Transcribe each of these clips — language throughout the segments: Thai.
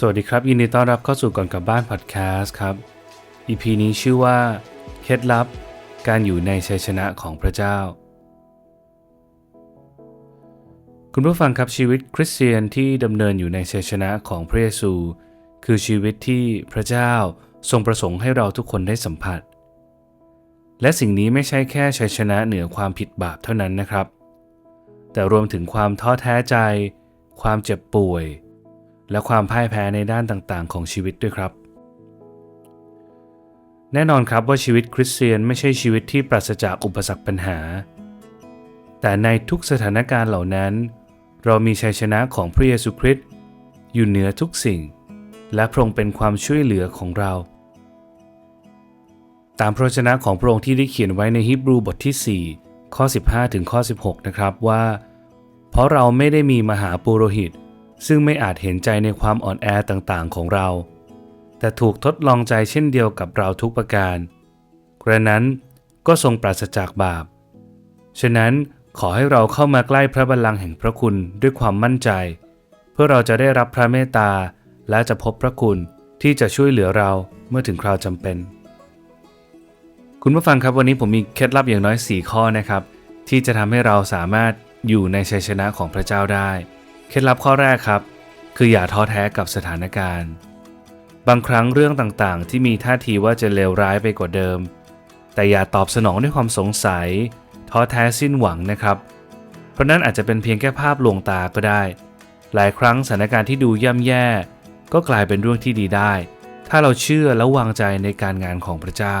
สวัสดีครับ ยินดีต้อนรับเข้าสู่ก่อนกลับบ้านพอดแคสต์ครับ EP นี้ชื่อว่าเคล็ดลับการอยู่ในชัยชนะของพระเจ้า คุณผู้ฟังครับชีวิตคริสเตียนที่ดำเนินอยู่ในชัยชนะของพระเยซู คือชีวิตที่พระเจ้าทรงประสงค์ให้เราทุกคนได้สัมผัส และสิ่งนี้ไม่ใช่แค่ชัยชนะเหนือความผิดบาปเท่านั้นนะครับ แต่รวมถึงความท้อแท้ใจ ความเจ็บป่วย และความพ่ายแพ้ในด้านต่างๆ ของชีวิตด้วยครับ แน่นอนครับว่าชีวิตคริสเตียนไม่ใช่ชีวิตที่ปราศจากอุปสรรคปัญหา แต่ในทุกสถานการณ์เหล่านั้น เรามีชัยชนะของพระเยซูคริสต์อยู่เหนือทุกสิ่ง และพระองค์เป็นความช่วยเหลือของเรา ตามพระวจนะของพระองค์ที่ได้เขียนไว้ในฮีบรูบทที่ 4 ข้อ 15 ถึงข้อ 16 นะครับว่า เพราะเราไม่ได้มีมหาปุโรหิต ซึ่งไม่อาจเห็นใจในความอ่อนแอต่างๆของเรา แต่ถูกทดลองใจเช่นเดียวกับเราทุกประการกระนั้นก็ทรงปราศจากบาป ฉะนั้นขอให้เราเข้ามาใกล้พระบัลลังก์แห่งพระคุณด้วยความมั่นใจ เพื่อเราจะได้รับพระเมตตาและจะพบพระคุณที่จะช่วยเหลือเราเมื่อถึงคราวจำเป็น คุณผู้ฟังครับวันนี้ผมมีเคล็ดลับอย่างน้อย 4 ข้อนะครับ ที่จะทำให้เราสามารถอยู่ในชัยชนะของพระเจ้าได้ เคล็ดลับข้อแรกครับ คืออย่าท้อแท้กับสถานการณ์ บางครั้งเรื่องต่างๆ ที่มีท่าทีว่าจะเลวร้ายไปกว่าเดิม แต่อย่าตอบสนองด้วยความสงสัย ท้อแท้สิ้นหวังนะครับ เพราะนั้นอาจจะเป็นเพียงแค่ภาพลวงตาก็ได้ หลายครั้งสถานการณ์ที่ดูย่ำแย่ ก็กลายเป็นเรื่องที่ดีได้ ถ้าเราเชื่อและวางใจในการงานของพระเจ้า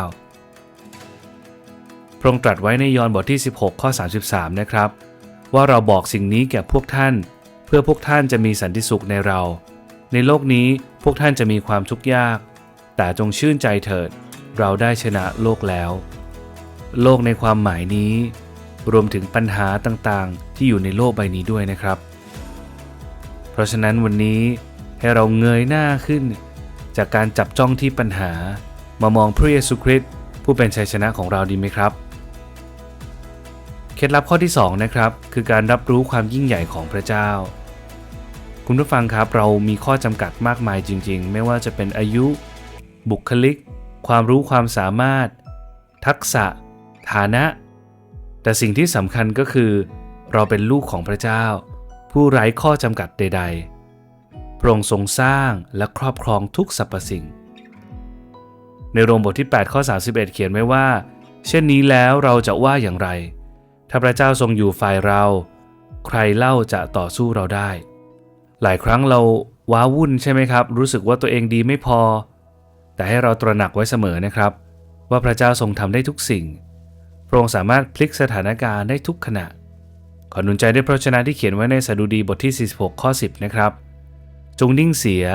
พระองค์ตรัสไว้ในยอห์นบทที่ 16 ข้อ 33 นะครับ ว่าเราบอกสิ่งนี้แก่พวกท่านเเพื่อพวกท่านจะมีสันติสุขในเรา ในโลกนี้พวกท่านจะมีความทุกข์ยาก แต่จงชื่นใจเถิด เราได้ชนะโลกแล้ว โลกในความหมายนี้ รวมถึงปัญหาต่างๆ ที่อยู่ในโลกใบนี้ด้วยนะครับ เพราะฉะนั้นวันนี้ให้เราเงยหน้าขึ้น จากการจับจ้องที่ปัญหามามองพระเยซูคริสต์ผู้เป็นชัยชนะของเราดีไหมครับ เคล็ดลับข้อที่2นะครับคือการรับรู้ความยิ่งใหญ่ของพระเจ้า คุณผู้ฟังครับเรามีข้อจำกัดมากมายจริง ๆ ไม่ว่าจะเป็นอายุ บุคลิก ความรู้ความสามารถ ทักษะ ฐานะ แต่สิ่งที่สำคัญก็คือ เราเป็นลูกของพระเจ้า ผู้ไร้ข้อจำกัดใด ๆ พระองค์ทรงสร้างและครอบครองทุกสรรพสิ่ง ในโรมบทที่ 8 ข้อ 31 เขียนไว้ว่า เช่นนี้แล้วเราจะว่าอย่างไร ถ้าพระเจ้าทรงอยู่ฝ่ายเรา ใครเล่าจะต่อสู้เราได้ หลายครั้งเราว้าวุ่นใช่ไหมครับ รู้สึกว่าตัวเองดีไม่พอ แต่ให้เราตระหนักไว้เสมอนะครับ ว่าพระเจ้าทรงทำได้ทุกสิ่ง พระองค์สามารถพลิกสถานการณ์ได้ทุกขณะ ขอหนุนใจด้วยพระวจนะที่เขียนไว้ในสดุดีบทที่ 46 ข้อ 10 นะครับ จงนิ่งเสีย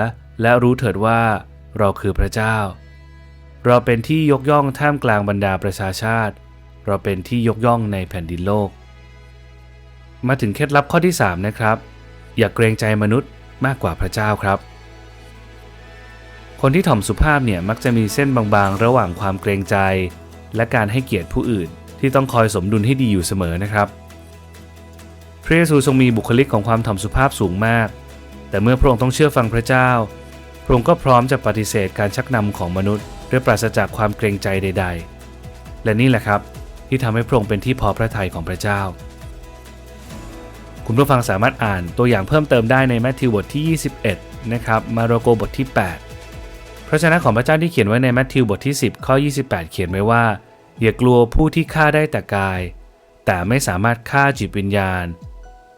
และรู้เถิดว่าเราคือพระเจ้า เราเป็นที่ยกย่องท่ามกลางบรรดาประชาชาติ เราเป็นที่ยกย่องในแผ่นดินโลก มาถึงเคล็ดลับข้อที่ 3 นะครับ อย่าเกรงใจมนุษย์มากกว่าพระเจ้าครับ คนที่ถ่อมสุภาพเนี่ยมักจะมีเส้นบางๆ ระหว่างความเกรงใจ และการให้เกียรติผู้อื่น ที่ต้องคอยสมดุลให้ดีอยู่เสมอนะครับ พระเยซูทรงมีบุคลิกของความถ่อมสุภาพสูงมาก แต่เมื่อพระองค์ต้องเชื่อฟังพระเจ้า พระองค์ก็พร้อมจะปฏิเสธการชักนำของมนุษย์ด้วยปราศจากความเกรงใจใด ๆ และนี่แหละครับ ที่ทำให้พระองค์เป็นที่พอพระทัยของพระเจ้า คุณผู้ฟังสามารถอ่านตัวอย่างเพิ่มเติมได้ในแมทธิวบทที่ 21 นะครับมาระโกบทที่ 8 พระชนะของพระเจ้าที่เขียนไว้ในแมทธิวบทที่ 10 ข้อ 28 เขียนไว้ว่า อย่ากลัวผู้ที่ฆ่าได้แต่กาย แต่ไม่สามารถฆ่าจิตวิญญาณ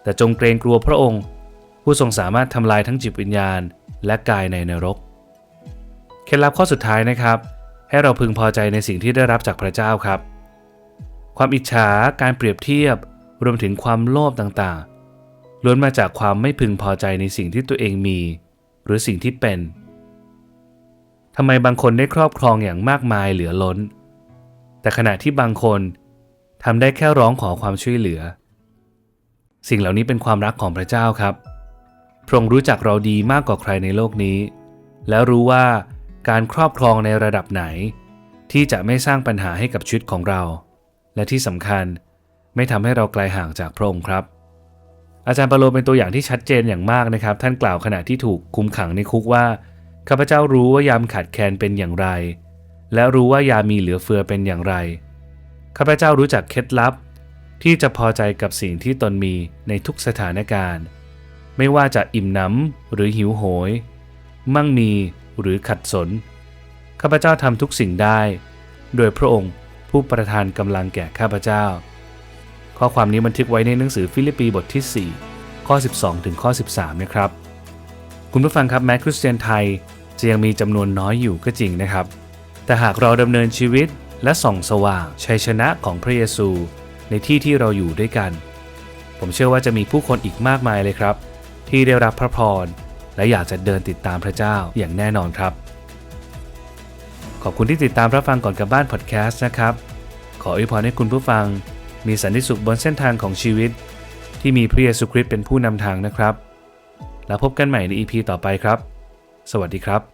แต่จงเกรงกลัวพระองค์ ผู้ทรงสามารถทำลายทั้งจิตวิญญาณ และกายในนรกเคล็ดลับข้อสุดท้ายนะครับ ให้เราพึงพอใจในสิ่งที่ได้รับจากพระเจ้าครับ ความอิจฉาการเปรียบเทียบ รวมถึงความโลภต่างๆล้วนมาจากความไม่พึงพอใจในสิ่งที่ตัวเองมี หรือสิ่งที่เป็นทำไมบางคนได้ครอบครองอย่างมากมายเหลือล้น แต่ขณะที่บางคนทำได้แค่ร้องขอความช่วยเหลือ สิ่งเหล่านี้เป็นความรักของพระเจ้าครับ พระองค์รู้จักเราดีมากกว่าใครในโลกนี้ แล้วรู้ว่าการครอบครองในระดับไหน ที่จะไม่สร้างปัญหาให้กับชีวิตของเรา และที่สำคัญไม่ทำให้เราไกลห่างจากพระองค์ครับ อาจารย์ปาโลเป็นตัวอย่างที่ชัดเจนอย่างมากนะครับ ท่านกล่าวขณะที่ถูกคุมขังในคุกว่าข้าพเจ้ารู้ว่ายามขาดแคลนเป็นอย่างไร และรู้ว่ายามมีเหลือเฟือเป็นอย่างไรข้าพเจ้ารู้จักเคล็ดลับ ที่จะพอใจกับสิ่งที่ตนมีในทุกสถานการณ์ ไม่ว่าจะอิ่มหนำหรือหิวโหย มั่งมีหรือขัดสนข้าพเจ้าทำทุกสิ่งได้ โดยพระองค์ ผู้ประทานกำลังแก่ข้าพเจ้า ข้อความนี้บันทึกไว้ในหนังสือฟิลิปปีบทที่ 4 ข้อ 12 ถึงข้อ 13 นะครับ คุณผู้ฟังครับแม้คริสเตียนไทยจะยังมีจำนวนน้อยอยู่ก็จริงนะครับ แต่หากเราดำเนินชีวิตและส่องสว่างชัยชนะของพระเยซู ในที่ที่เราอยู่ด้วยกัน ผมเชื่อว่าจะมีผู้คนอีกมากมายเลยครับ ที่ได้รับพระพรและอยากจะเดินติดตามพระเจ้าอย่างแน่นอนครับ ขอบคุณที่ติดตามรับฟังก่อนกลับบ้านพอดแคสต์นะครับ ขออวยพรให้คุณผู้ฟัง มีสันติสุขบนเส้นทางของชีวิต ที่มีพระเยซูคริสต์เป็นผู้นำทางนะครับ แล้วพบกันใหม่ใน EP ต่อไปครับ สวัสดีครับ